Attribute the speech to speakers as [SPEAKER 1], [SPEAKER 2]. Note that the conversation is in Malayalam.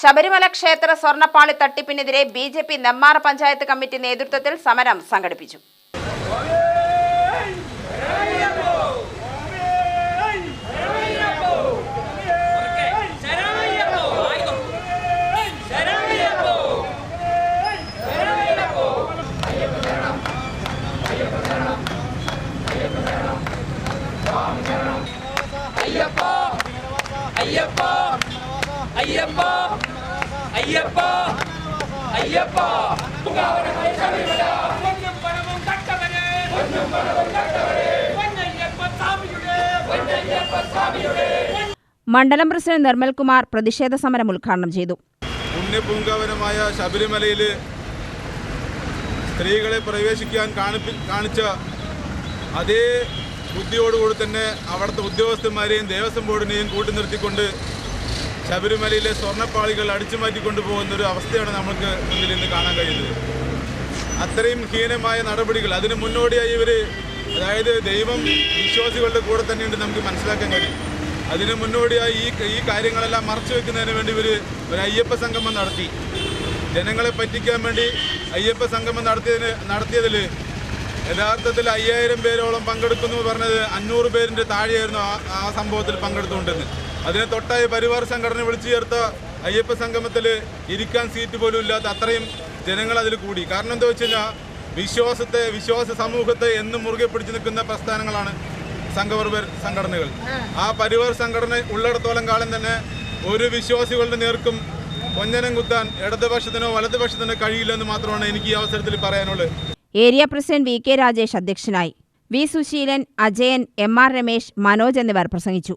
[SPEAKER 1] ശബരിമല ക്ഷേത്ര സ്വർണപ്പാളി തട്ടിപ്പിനെതിരെ B J P Nemmara panchayat committee നേതൃത്വത്തിൽ സമരം സംഘടിപ്പിച്ചു.
[SPEAKER 2] അയ്യപ്പ അയ്യപ്പ. അയ്യപ്പ അയ്യപ്പ അയ്യപ്പ. പൊന്നും പണവും കട്ടവരെ. പൊന്നും പണവും കട്ടവരെ. പൊന്നയ്യപ്പ സ്വാമിയുടെ. പൊന്നയ്യപ്പ സ്വാമിയുടെ.
[SPEAKER 1] മണ്ഡലം പ്രസിഡന്റ് നിർമ്മൽകുമാർ പ്രതിഷേധ സമരം ഉദ്ഘാടനം ചെയ്തു.
[SPEAKER 3] പുണ്യപൂങ്കാവനമായ ശബരിമലയിൽ സ്ത്രീകളെ പ്രവേശിക്കാൻ കാണിപ്പി കാണിച്ച അതേ ബുദ്ധിയോടുകൂടി തന്നെ അവിടുത്തെ ഉദ്യോഗസ്ഥന്മാരെയും ദേവസ്വം ബോർഡിനെയും കൂട്ടി നിർത്തിക്കൊണ്ട് ശബരിമലയിലെ സ്വർണപ്പാളികൾ അടിച്ചുമാറ്റി കൊണ്ടുപോകുന്ന പോകുന്ന ഒരു അവസ്ഥയാണ് നമുക്ക് മുന്നിൽ ഇന്ന് കാണാൻ കഴിയുന്നത്. അത്രയും ഹീനമായ നടപടികൾ അതിന് മുന്നോടിയായി ഇവർ അതായത് ദൈവം വിശ്വാസികളുടെ കൂടെ തന്നെയുണ്ട് നമുക്ക് മനസ്സിലാക്കാൻ കഴിയും. അതിന് മുന്നോടിയായി ഈ ഈ കാര്യങ്ങളെല്ലാം മറച്ചു വെക്കുന്നതിന് വേണ്ടി ഇവർ ഒരു അയ്യപ്പ സംഗമം നടത്തി. ജനങ്ങളെ പറ്റിക്കാൻ വേണ്ടി അയ്യപ്പ സംഗമം നടത്തിയതിന് നടത്തിയതിൽ യഥാർത്ഥത്തിൽ അയ്യായിരം പേരോളം പങ്കെടുക്കുന്നു പറഞ്ഞത് അഞ്ഞൂറ് പേരിന്റെ താഴെയായിരുന്നു ആ സംഭവത്തിൽ പങ്കെടുത്തുകൊണ്ടെന്ന് അതിനെ തൊട്ടായി പരിവാർ സംഘടന വിളിച്ചു ചേർത്ത അയ്യപ്പ സംഗമത്തിൽ ഇരിക്കാൻ സീറ്റ് പോലും ഇല്ലാത്ത അത്രയും ജനങ്ങൾ അതിൽ കൂടി. കാരണം എന്താ വെച്ച് കഴിഞ്ഞാൽ വിശ്വാസത്തെ വിശ്വാസ സമൂഹത്തെ എന്നും മുറുകെ പിടിച്ചു നിൽക്കുന്ന പ്രസ്ഥാനങ്ങളാണ് സംഘപർവർ സംഘടനകൾ. ആ പരിവാർ സംഘടന ഉള്ളിടത്തോളം കാലം തന്നെ ഒരു വിശ്വാസികളുടെ നേർക്കും ഒന്നനം കുത്താൻ ഇടതുപക്ഷത്തിനോ വലതുപക്ഷത്തിനോ കഴിയില്ലെന്ന് മാത്രമാണ് എനിക്ക് ഈ അവസരത്തിൽ പറയാനുള്ളത്.
[SPEAKER 1] Area president V K Rajesh അധ്യക്ഷനായി. V Susheelan Ajayan M R Ramesh Manoj എന്നിവർ പ്രസംഗിച്ചു.